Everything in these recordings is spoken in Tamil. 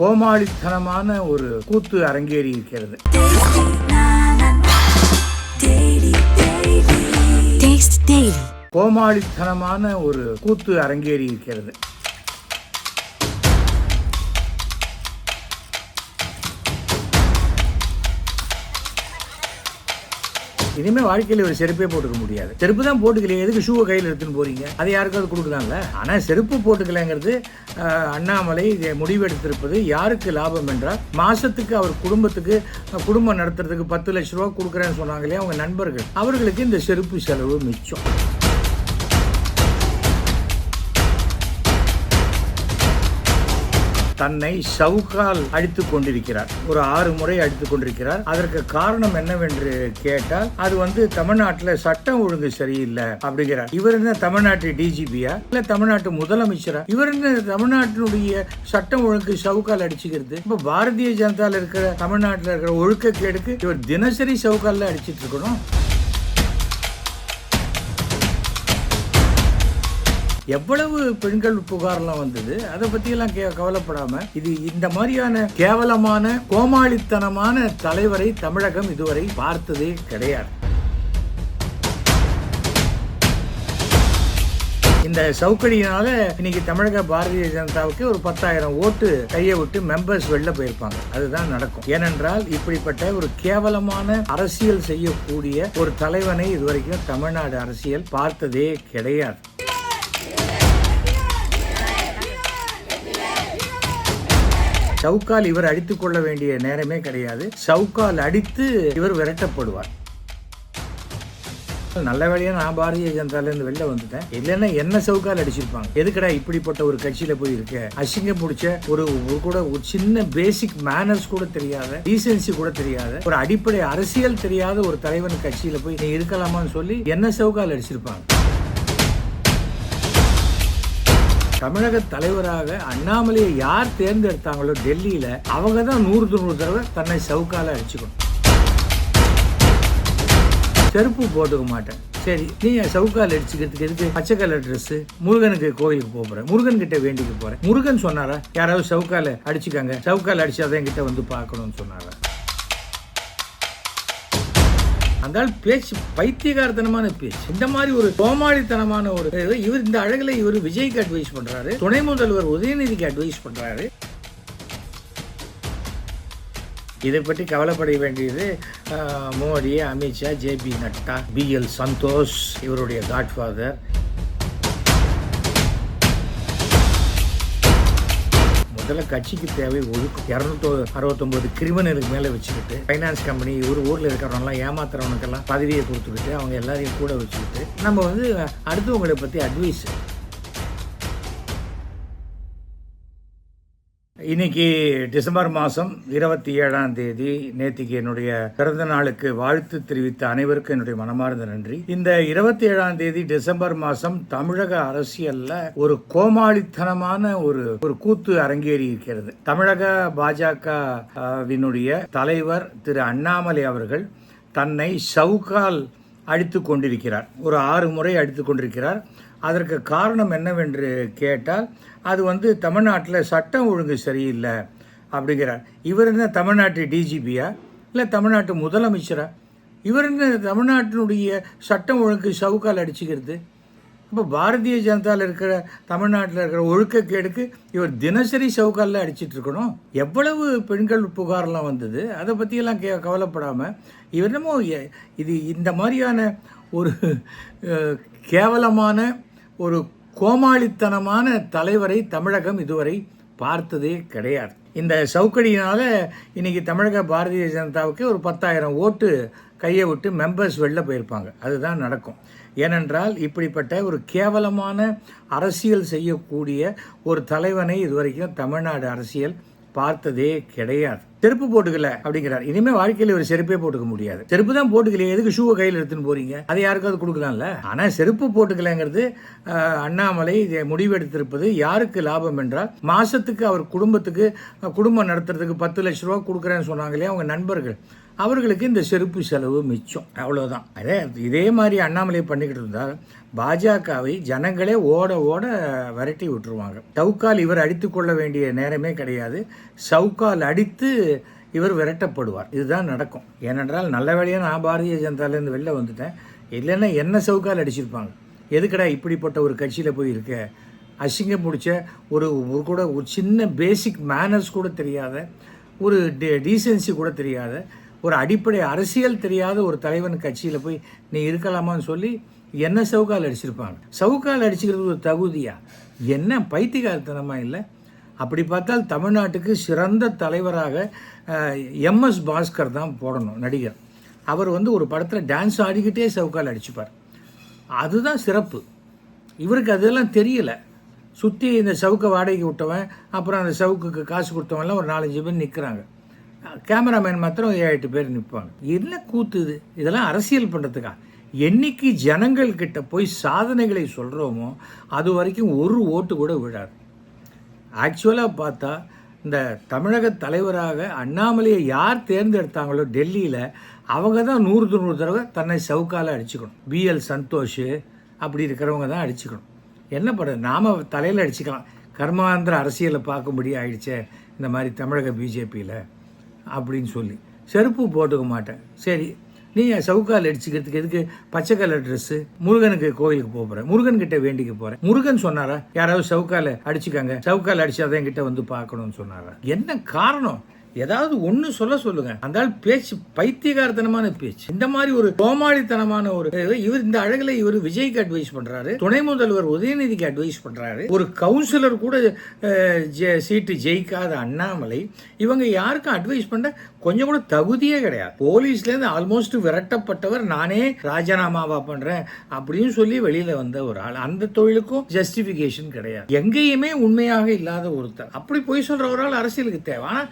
கோமாளித்தனமான ஒரு கூத்து அரங்கேறி இருக்கிறது. கோமாளித்தனமான ஒரு கூத்து அரங்கேறி இருக்கிறது இனிமே வாழ்க்கையில ஒரு செருப்பே போட்டுக்க முடியாது. செருப்பு தான் போட்டுக்கலையே எதுக்கு ஷூவை கையில் எடுத்துன்னு போறீங்க? அதை யாருக்காவது கொடுக்கலாம்ல? ஆனா செருப்பு போட்டுக்கலைங்கிறது அண்ணாமலை முடிவெடுத்திருப்பது யாருக்கு லாபம் என்றால் மாசத்துக்கு அவர் குடும்பத்துக்கு குடும்பம் நடத்துறதுக்கு பத்து லட்ச ரூபா கொடுக்குறேன்னு சொன்னாங்களே அவங்க நண்பர்கள். அவர்களுக்கு இந்த செருப்பு செலவு மிச்சம். தன்னை சவுக்கால் அடித்துக் கொண்டிருக்கிறார். ஒரு ஆறு முறை அடித்துக் கொண்டிருக்கிறார். அதற்கு காரணம் என்னவென்று கேட்டால் அது வந்து தமிழ்நாட்டில் சட்டம் ஒழுங்கு சரியில்லை அப்படிங்கிறார். இவர் என்ன தமிழ்நாட்டு டிஜிபியா இல்ல தமிழ்நாட்டு முதலமைச்சரா? இவர் என்ன தமிழ்நாட்டினுடைய சட்டம் ஒழுங்கு சவுக்கால் அடிச்சுக்கிறது? இப்ப பாரதிய ஜனதால இருக்கிற தமிழ்நாட்டில் இருக்கிற ஒழுக்கக்கேடுக்கு இவர் தினசரி சவுக்கால அடிச்சிட்டு இருக்கணும். எவ்வளவு பெண்கள் புகார்லாம் வந்தது அதை பத்தியெல்லாம் கே கவலைப்படாம இது இந்த மாதிரியான கேவலமான கோமாளித்தனமான தலைவரை தமிழகம் இதுவரை பார்த்ததே கிடையாது. இந்த சவுக்கடியினால இன்னைக்கு தமிழக பாரதிய ஜனதாவுக்கு ஒரு பத்தாயிரம் ஓட்டு கையை விட்டு மெம்பர்ஸ் வெளில போயிருப்பாங்க. அதுதான் நடக்கும். ஏனென்றால் இப்படிப்பட்ட ஒரு கேவலமான அரசியல் செய்யக்கூடிய ஒரு தலைவனை இதுவரைக்கும் தமிழ்நாடு அரசியல் பார்த்ததே கிடையாது. சவுக்கால் இவர் அடித்துக் கொள்ள வேண்டிய நேரமே கிடையாது. சவுக்கால் அடித்து இவர் விரட்டப்படுவார். நல்ல வேலையா நான் பாரதிய ஜனதால இருந்து வெளில வந்துட்டேன். இல்லைன்னா என்ன சவுக்கால் அடிச்சிருப்பாங்க? எதுக்குடா இப்படிப்பட்ட ஒரு கட்சியில போய் இருக்க? அசிங்கம் பிடிச்ச ஒரு கூட ஒரு சின்ன பேசிக் மேனர்ஸ் கூட தெரியாத டீசென்சி கூட தெரியாத ஒரு அடிப்படை அரசியல் தெரியாத ஒரு தலைவன் கட்சியில போய் நீ இருக்கலாமான்னு சொல்லி என்ன சவுக்கால் அடிச்சிருப்பாங்க? தமிழக தலைவராக அண்ணாமலையை யார் தேர்ந்தெடுத்தாங்களோ டெல்லியில அவங்க தான் நூறு தொண்ணூறு தடவை தன்னை சவுக்கால அடிச்சுக்கணும். செருப்பு போட்டுக்க மாட்டேன். சரி நீ சவுக்கால் அடிச்சுக்கிறதுக்கு எதுக்கு? பச்சை கலர் ட்ரெஸ் முருகனுக்கு கோயிலுக்கு போக போறேன். முருகன் கிட்ட வேண்டிக்கு போறேன். முருகன் சொன்னாரா? யாராவது சவுக்கால அடிச்சுக்காங்க. சவுக்கால் அடிச்சாதான் என்கிட்ட வந்து பார்க்கணும்னு சொன்னாரா? அந்த ஆள் பேச்சு பைத்தியகாரத்தனமான பேச்சு. இந்த மாதிரி ஒரு கோமாளித்தனமான ஒரு இவர் இந்த அழகில் இவர் விஜய்க்கு அட்வைஸ் பண்றாரு. துணை முதல்வர் உதயநிதிக்கு அட்வைஸ் பண்றாரு. இதை பற்றி கவலைப்பட வேண்டியது Modi Amit Shah JP Nadda B L Santhosh இவருடைய காட்ஃபாதர் இதெல்லாம் கட்சிக்கு தேவை ஒழுக்கம் இரநூத்தோ அறுபத்தொம்பது கிரிமினலுக்கு மேல வச்சுக்கிட்டு ஃபைனான்ஸ் கம்பெனி ஒரு ஊர்ல இருக்கிறவங்கலாம் ஏமாத்துறவனுக்கெல்லாம் பதவியை கொடுத்துக்கிட்டு அவங்க எல்லாரையும் கூட வச்சுக்கிட்டு நம்ம வந்து அடுத்தவங்களை பத்தி அட்வைஸ் இன்னைக்கு டிசம்பர் மாதம் இருபத்தி ஏழாம் தேதி நேத்திக்கு என்னுடைய பிறந்த நாளுக்கு வாழ்த்து தெரிவித்த அனைவருக்கும் என்னுடைய மனமார்ந்த நன்றி. இந்த இருபத்தி ஏழாம் தேதி டிசம்பர் மாதம் தமிழக அரசியல்ல ஒரு கோமாளித்தனமான ஒரு ஒரு கூத்து அரங்கேறி இருக்கிறது. தமிழக பாஜக வினுடைய தலைவர் திரு அண்ணாமலை அவர்கள் தன்னை சவுகால் அடித்து கொண்டிருக்கிறார் ஒரு ஆறு முறை அடித்து கொண்டிருக்கிறார் அதற்கு காரணம் என்னவென்று கேட்டால் அது வந்து தமிழ்நாட்டில் சட்டம் ஒழுங்கு சரியில்லை அப்படிங்கிறார். இவர் என்ன தமிழ்நாட்டு டிஜிபியா இல்லை தமிழ்நாட்டு முதலமைச்சரா? இவர் என்ன தமிழ்நாட்டினுடைய சட்டம் ஒழுங்கு சவுக்கால் அடிச்சுக்கிறது? இப்போ பாரதிய ஜனதாவில் இருக்கிற தமிழ்நாட்டில் இருக்கிற ஒழுக்கக்கேடுக்கு இவர் தினசரி சவுக்காலில் அடிச்சிட்டு இருக்கணும். எவ்வளவு பெண்கள் புகார்லாம் வந்தது அதை பற்றியெல்லாம் கே கவலைப்படாமல் இவர் என்னமோ இது இந்த மாதிரியான ஒரு கேவலமான ஒரு கோமாளித்தனமான தலைவரை தமிழகம் இதுவரை பார்த்ததே கிடையாது. இந்த சவுக்கடியினால் இன்றைக்கி தமிழக பாரதிய ஜனதாவுக்கு ஒரு பத்தாயிரம் ஓட்டு கையை விட்டு மெம்பர்ஸ் வெளில போயிருப்பாங்க. அதுதான் நடக்கும். ஏனென்றால் இப்படிப்பட்ட ஒரு கேவலமான அரசியல் செய்யக்கூடிய ஒரு தலைவனை இதுவரைக்கும் தமிழ்நாடு அரசியல் பார்த்ததே கிடையாது. செருப்பு போட்டுக்கல அப்படிங்கிறார். இனிமே வாழ்க்கையில ஒரு செருப்பே போட்டுக்க முடியாது. செருப்பு தான் போட்டுக்கலையே எதுக்கு ஷூவை கையில் எடுத்துன்னு போறீங்க? அதை யாருக்காவது கொடுக்கலாம்ல? ஆனா செருப்பு போட்டுக்கலங்கிறது அண்ணாமலை இதை முடிவெடுத்திருப்பது யாருக்கு லாபம் என்றால் மாசத்துக்கு அவர் குடும்பத்துக்கு குடும்பம் நடத்துறதுக்கு பத்து லட்ச ரூபா கொடுக்குறேன்னு சொன்னாங்களே அவங்க நண்பர்கள். அவர்களுக்கு இந்த செருப்பு செலவு மிச்சம். அவ்வளோதான் அதே இதே மாதிரி அண்ணாமலை பண்ணிக்கிட்டு இருந்தால் பாஜகவை ஜனங்களே ஓட ஓட விரட்டி விட்டுருவாங்க. சவுக்கால் இவர் அடித்து கொள்ள வேண்டிய நேரமே கிடையாது. சவுக்கால் அடித்து இவர் விரட்டப்படுவார். இதுதான் நடக்கும். ஏனென்றால் நல்ல வேலையாக நான் பாரதிய ஜனதாலேருந்து வெளில வந்துட்டேன். இல்லைன்னா என்ன சவுக்கால் அடிச்சிருப்பாங்க? எதுக்கடா இப்படிப்பட்ட ஒரு கட்சியில் போய் இருக்க? அசிங்கம் பிடிச்ச ஒரு ஒரு கூட ஒரு சின்ன பேசிக் மேனர்ஸ் கூட தெரியாத ஒரு டீசென்சி கூட தெரியாத ஒரு அடிப்படை அரசியல் தெரியாத ஒரு தலைவன் கட்சியில் போய் நீ இருக்கலாமான்னு சொல்லி என்ன சவுக்கால் அடிச்சிருப்பாங்க? சவுக்கால் அடிச்சுக்கிறது ஒரு தகுதியா? என்ன பைத்தியகாரத்தனமாக இல்லை? அப்படி பார்த்தால் தமிழ்நாட்டுக்கு சிறந்த தலைவராக எம்எஸ் பாஸ்கர் தான் போடணும் நடிகர். அவர் வந்து ஒரு படத்தில் டான்ஸ் ஆடிக்கிட்டே சவுக்கால் அடிச்சுப்பார். அதுதான் சிறப்பு. இவருக்கு அதெல்லாம் தெரியலை. சுற்றி இந்த சவுக்கை வாடகைக்கு விட்டவன் அப்புறம் அந்த சவுக்குக்கு காசு கொடுத்தவன்லாம் ஒரு நாலஞ்சு பேர் நிற்கிறாங்க கேமராமேன் மாத்திரம் ஏழு எட்டு பேர் நிற்பாங்க என்ன கூத்து இது? இதெல்லாம் அரசியல் பண்ணுறதுக்கா என்னைக்கு ஜனங்கள்கிட்ட போய் சாதனைகளை சொல்கிறோமோ அது வரைக்கும் ஒரு ஓட்டு கூட விழாது. ஆக்சுவலாக பார்த்தா இந்த தமிழக தலைவராக அண்ணாமலையை யார் தேர்ந்தெடுத்தாங்களோ டெல்லியில் அவங்க தான் நூறு நூறு தடவை தன்னை சவுக்கால் அடிச்சுக்கணும். பிஎல் சந்தோஷ் அப்படி இருக்கிறவங்க தான் அடிச்சுக்கணும். என்ன பண்ணுறது நாம் தலையில் அடிச்சுக்கலாம். கர்மாந்திர அரசியலை பார்க்கும்படி ஆயிடுச்சே இந்த மாதிரி தமிழக பிஜேபியில் அப்படின்னு சொல்லி. செருப்பு போட்டுக்க மாட்டேன். சரி நீ சவுக்கால் அடிச்சுக்கிறதுக்கு எதுக்கு? பச்சை கலர் ட்ரெஸ்ஸு முருகனுக்கு கோயிலுக்கு போக போகிறேன் முருகன் கிட்ட வேண்டிக்க போகிறேன் முருகன் சொன்னாரா? யாராவது சவுக்கால அடிச்சுக்காங்க. சவுக்கால் அடிச்சாதான் என்கிட்ட வந்து பார்க்கணும்னு சொன்னாரா? என்ன காரணம்? ஏதாவது ஒன்று சொல்ல சொல்லுங்க. அந்த ஆள் பேச்சு பைத்தியகாரத்தனமான பேச்சு. இந்த மாதிரி ஒரு கோமாளித்தனமான ஒரு இவர் இந்த அழகுல இவர் விஜய்க்கு அட்வைஸ் பண்றாரு. துணை முதல்வர் உதயநிதிக்கு அட்வைஸ் பண்றாரு. ஒரு கவுன்சிலர் கூட ஜெ- சீட்டு ஜெயிக்காத அண்ணாமலை இவங்க யாருக்கும் அட்வைஸ் பண்ண கொஞ்சம் கூட தகுதியே கிடையாது. போலீஸ்லேருந்து ஆல்மோஸ்ட் விரட்டப்பட்டவர் நானே ராஜினாமாவா பண்றேன் அப்படின்னு சொல்லி வெளியில வந்த ஒரு ஆள். அந்த தொழிலுக்கும் ஜஸ்டிபிகேஷன் கிடையாது. எங்கேயுமே உண்மையாக இல்லாத ஒருத்தர். அப்படி போய் சொல்ற ஒரு ஆள் அரசியலுக்கு தேவை. ஆனா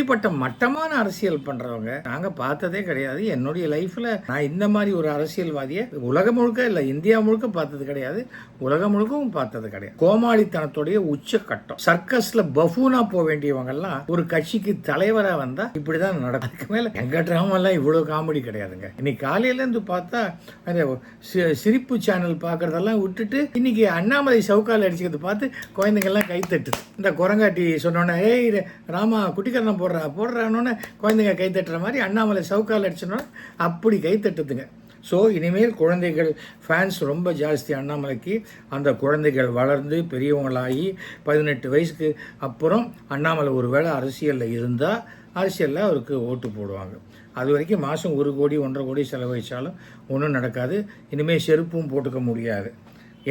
இப்படிப்பட்ட மட்டமான அரசியல் பண்றவங்க நாங்க பார்த்ததே கிடையாது. என்னுடைய லைஃப்ல நான் இந்த மாதிரி ஒரு அரசியல்வாதியை உலகம் முழுக்க இல்ல இந்தியா முழுக்க பார்த்தது கிடையாது. உலகம் முழுக்கவும் பார்த்தது கிடையாது. கோமாளித்தனத்துடைய உச்சக்கட்டம். சர்க்கஸ்ல பஃபூனா போக வேண்டியவங்க எல்லாம் ஒரு கட்சிக்கு தலைவரா வந்தா இப்படிதான் நடக்கும். மேல எங்க டிராமா எல்லாம் இவ்வளவு காமெடி கிடையாதுங்க. இன்னைக்கு காலையில இருந்து பார்த்தா அந்த சி- சிரிப்பு சேனல் பாக்குறதெல்லாம் விட்டுட்டு இன்னைக்கு அண்ணாமலை சவுக்கால் அடிச்சுக்கிறது பார்த்து குழந்தைங்க எல்லாம் கைத்தட்டு இந்த குரங்காட்டி சொன்னோன்னே ஏய் ராமா குட்டிக்கரணம் போடுறா போடுறானோன்னு குழந்தைங்க கை தட்டுற மாதிரி அண்ணாமலை சவுக்கால் அடிச்சோன்னா அப்படி கை தட்டுதுங்க. ஸோ இனிமேல் குழந்தைகள் ஃபேன்ஸ் ரொம்ப ஜாஸ்தி அண்ணாமலைக்கு. அந்த குழந்தைகள் வளர்ந்து பெரியவங்களாகி பதினெட்டு வயசுக்கு அப்புறம் அண்ணாமலை ஒரு வேளை அரசியலில் இருந்தால் அரசியலில் அவருக்கு ஓட்டு போடுவாங்க. அது வரைக்கும் மாதம் ஒரு கோடி ஒன்றரை கோடி செலவழிச்சாலும் ஒன்றும் நடக்காது. இனிமேல் செருப்பும் போட்டுக்க முடியாது.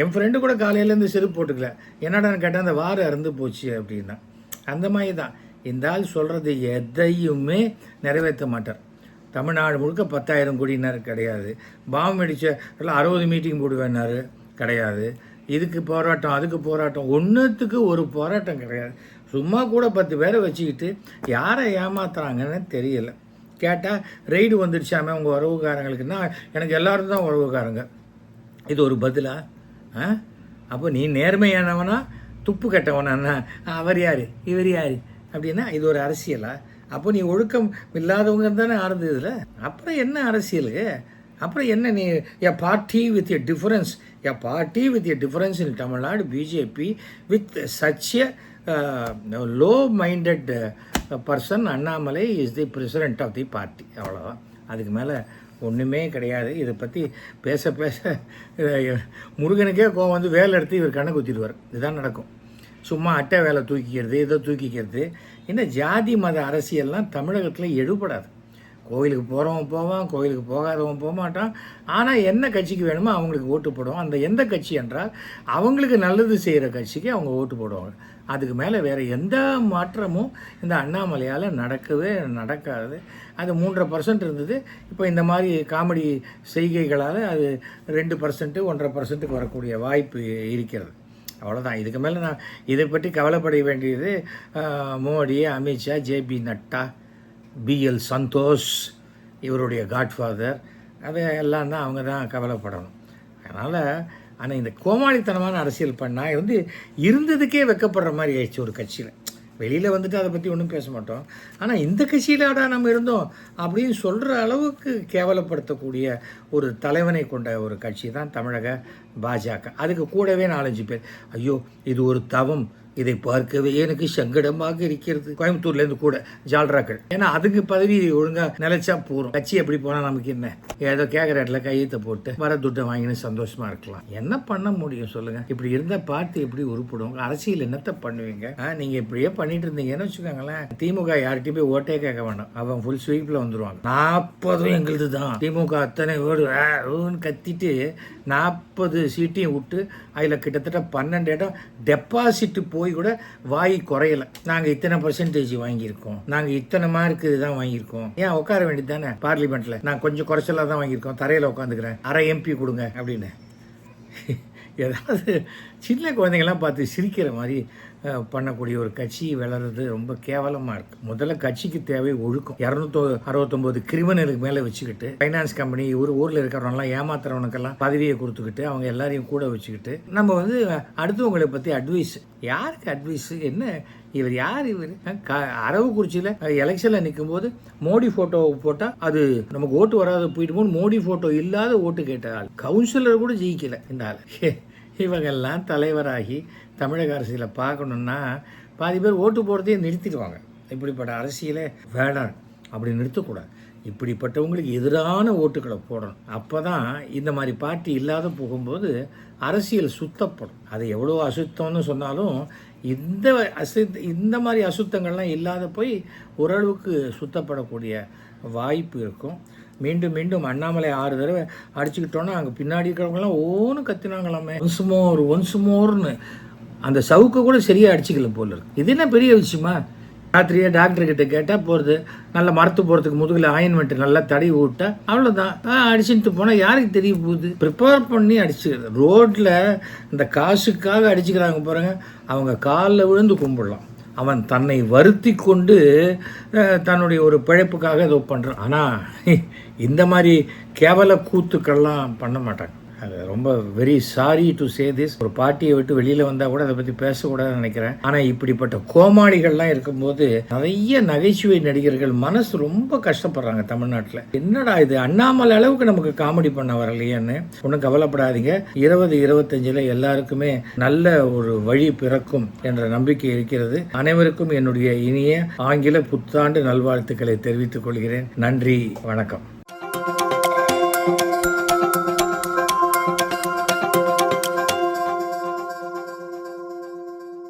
என் ஃப்ரெண்டு கூட காலையிலேருந்து செருப்பு போட்டுக்கல. என்னடான்னு கேட்டால் அந்த வாரம் இறந்து போச்சு அப்படின்னா. அந்த மாதிரி தான். இந்த ஆள் சொல்கிறது எதையுமே நிறைவேற்ற மாட்டார். தமிழ்நாடு முழுக்க பத்தாயிரம் கோடினார் கிடையாது. பாம்பு அடிச்ச அறுபது மீட்டிங் போடுவேன்னாரு கிடையாது. இதுக்கு போராட்டம் அதுக்கு போராட்டம் ஒன்றுத்துக்கு ஒரு போராட்டம் கிடையாது. சும்மா கூட பத்து பேரை வச்சுக்கிட்டு யாரை ஏமாத்துறாங்கன்னு தெரியல. கேட்டால் ரெய்டு வந்துடுச்சாமே உங்கள் உறவுக்காரங்களுக்குன்னா எனக்கு எல்லோரும் தான் உறவுக்காரங்க. இது ஒரு பதிலா? ஆ? அப்போ நீ நேர்மையானவனா துப்பு கட்டவனா அவர் யார்? இவர் யார்? அப்படின்னா இது ஒரு அரசியலா? அப்போ நீ ஒழுக்கம் இல்லாதவங்க தானே ஆறுது இதில்? அப்புறம் என்ன அரசியல்? அப்புறம் என்ன நீ a party with a difference a party with a difference in Tamil Nadu BJP with such a low minded person Annamalai is the president of the party அவ்வளோதான் அதுக்கு மேலே ஒன்றுமே கிடையாது. இதை பற்றி பேச பேச முருகனுக்கே கோவம் வந்து வேலை எடுத்து இவர் கண்ணை குத்திடுவார். இதுதான் நடக்கும். சும்மா அட்டை வேலை தூக்கிக்கிறது இதை தூக்கிக்கிறது. இந்த ஜாதி மத அரசியல்லாம் தமிழகத்தில் எடுபடாது கோயிலுக்கு போகிறவன் போவான் கோயிலுக்கு போகாதவன் போக மாட்டான். ஆனால் என்ன கட்சிக்கு வேணுமோ அவங்களுக்கு ஓட்டு போடுவோம். அந்த எந்த கட்சி என்றால் அவங்களுக்கு நல்லது செய்கிற கட்சிக்கு அவங்க ஓட்டு போடுவாங்க. அதுக்கு மேலே வேறு எந்த மாற்றமும் இந்த அண்ணாமலையால் நடக்கவே நடக்காது. அது மூன்றரை பர்சன்ட் இருந்தது. இப்போ இந்த மாதிரி காமெடி செய்கைகளால் அது ரெண்டு பர்சன்ட்டு ஒன்றரை பர்சன்ட்டுக்கு வரக்கூடிய வாய்ப்பு இருக்கிறது. அவ்வளோதான் இதுக்கு மேலே நான் இதை பற்றி கவலைப்பட வேண்டியது மோடி அமித்ஷா ஜேபி நட்டா பிஎல் சந்தோஷ் இவருடைய காட்ஃபாதர் அது எல்லாம் தான் அவங்க தான் கவலைப்படணும். அதனால் ஆனால் இந்த கோமாளித்தனமான அரசியல் பண்ணால் வந்து இருந்ததுக்கே வெக்கப்படுற மாதிரி ஆயிடுச்சு ஒரு கட்சியில். வெளியில் வந்துட்டு அதை பற்றி ஒன்றும் பேச மாட்டோம். ஆனால் இந்த கட்சியிலாடா நம்ம இருந்தோம் அப்படின்னு சொல்கிற அளவுக்கு கேவலப்படுத்தக்கூடிய ஒரு தலைவனை கொண்ட ஒரு கட்சி தான் தமிழக பாஜக. அதுக்கு கூடவே நாலஞ்சு பேர். ஐயோ இது ஒரு தவம். இதை பார்க்கவே எனக்கு சங்கடமாக இருக்கிறது. கோயம்புத்தூர்லேருந்து கூட ஜால்ராக்கள். ஏன்னா அதுக்கு பதவி ஒழுங்காக நிலைச்சா போகிறோம் கட்சி எப்படி போனால் நமக்கு என்ன? ஏதோ கேட்குற இடத்துல கையெழுத்தை போட்டு வர துட்டை வாங்கினு சந்தோஷமா இருக்கலாம். என்ன பண்ண முடியும் சொல்லுங்க? இப்படி இருந்தால் பார்ட்டி எப்படி உருப்பிடும் அரசியல் என்னத்தை பண்ணுவீங்க? நீங்கள் நீங்க இப்படியே பண்ணிட்டு இருந்தீங்கன்னு வச்சுக்கோங்களேன். திமுக யார்கிட்டயும் போய் ஓட்டே கேட்க வேண்டாம் அவன் ஃபுல் ஸ்வீப்ல வந்துருவாங்க. நாற்பதும் எங்களுது தான் திமுக அத்தனை ஓடு கத்திட்டு நாற்பது சீட்டையும் விட்டு அதில் கிட்டத்தட்ட பன்னெண்டு இடம் டெபாசிட் போய் கூட வாய் குறையல. நாங்கள் இத்தனை பர்சன்டேஜ் வாங்கியிருக்கோம். நாங்கள் இத்தனை மார்க்கு தான் வாங்கியிருக்கோம். ஏன் உட்கார வேண்டியது தானே? பார்லிமெண்ட்ல நான் கொஞ்சம் குறைச்சலாக தான் வாங்கியிருக்கோம். தரையில் உட்காந்துக்கிறேன். அரை எம்பி கொடுங்க அப்படின்னு. ஏதாவது சின்ன குழந்தைங்கள்லாம் பார்த்து சிரிக்கிற மாதிரி பண்ணக்கூடிய ஒரு கட்சி வளர்றது ரொம்ப கேவலமாக இருக்குது முதல்ல கட்சிக்கு தேவை ஒழுக்கம். இரநூத்தோ அறுபத்தொம்போது கிரிமினலுக்கு மேலே வச்சுக்கிட்டு ஃபைனான்ஸ் கம்பெனி ஒரு ஊரில் இருக்கிறவங்கலாம் ஏமாத்துறவனுக்கெல்லாம் பதவியை கொடுத்துக்கிட்டு அவங்க எல்லாரையும் கூட வச்சுக்கிட்டு நம்ம வந்து அடுத்தவங்களை பற்றி அட்வைஸ் யாருக்கு அட்வைஸ் என்ன இவர் யார் இவர் க அரவக்குறிச்சியில் எலெக்ஷனில் நிற்கும் போது மோடி ஃபோட்டோ போட்டால் அது நமக்கு ஓட்டு வராத போயிட்டு போகணும் மோடி ஃபோட்டோ இல்லாத ஓட்டு கேட்ட ஆள். கவுன்சிலர் கூட ஜெயிக்கலை இந்த ஆள். இவங்கெல்லாம் தலைவராகி தமிழக அரசியலை பார்க்கணுன்னா பாதி பேர் ஓட்டு போடுறதையே நிறுத்திடுவாங்க. இப்படிப்பட்ட அரசியலை வேண்டாம் அப்படி நிறுத்தக்கூடாது. இப்படிப்பட்டவங்களுக்கு எதிரான ஓட்டுகளை போடணும். அப்போ தான் இந்த மாதிரி பார்ட்டி இல்லாத போகும்போது அரசியல் சுத்தப்படும். அது எவ்வளோ அசுத்தம்னு சொன்னாலும் இந்த அசுத்த இந்த மாதிரி அசுத்தங்கள்லாம் இல்லாத போய் ஓரளவுக்கு சுத்தப்படக்கூடிய வாய்ப்பு இருக்கும். மீண்டும் மீண்டும் அண்ணாமலை ஆறு தடவை அடிச்சுக்கிட்டோன்னா அங்கே பின்னாடி இருக்கிறவங்களாம் ஓன்னு கத்தினாங்களாமே. Once more once மோர்னு. அந்த சவுக்கு கூட சரியாக அடிச்சுக்கல போல இருக்கு. இது என்ன பெரிய விஷயமா? ராத்திரியே டாக்டர் கிட்ட கேட்டால் போகிறது நல்ல மரத்து போகிறதுக்கு முதுகில் ஆயின்மெண்ட் நல்லா தடவி விட்டா அவ்வளோதான் அடிச்சுட்டு போனால் யாருக்கு தெரிய போகுது? ப்ரிப்பேர் பண்ணி அடிச்சுக்கிறது. ரோட்டில் இந்த காசுக்காக அடிச்சுக்கிறாங்க பாருங்கள் அவங்க காலில் விழுந்து கும்பிடலாம். அவன் தன்னை வருத்தி கொண்டு தன்னுடைய ஒரு பிழைப்புக்காக ஏதோ பண்ணுறான் ஆனால் இந்த மாதிரி கேவல கூத்துக்கள்லாம் பண்ண மாட்டாங்க. ரொம்ப very sorry to say this ஒரு பார்ட்டியை விட்டு வெளியில் வந்தால் கூட அதை பற்றி பேசக்கூடாதுன்னு நினைக்கிறேன். ஆனால் இப்படிப்பட்ட கோமாளிகள்லாம் இருக்கும்போது நிறைய நகைச்சுவை நடிகர்கள் மனசு ரொம்ப கஷ்டப்படுறாங்க தமிழ்நாட்டில். என்னடா இது? அண்ணாமலை அளவுக்கு நமக்கு காமெடி பண்ண வரலையேன்னு ஒன்றும் கவலைப்படாதீங்க. இருபது இருபத்தஞ்சில் எல்லாருக்குமே நல்ல ஒரு வழி பிறக்கும் என்ற நம்பிக்கை இருக்கிறது. அனைவருக்கும் என்னுடைய இனிய ஆங்கில புத்தாண்டு நல்வாழ்த்துக்களை தெரிவித்துக் கொள்கிறேன். நன்றி வணக்கம்.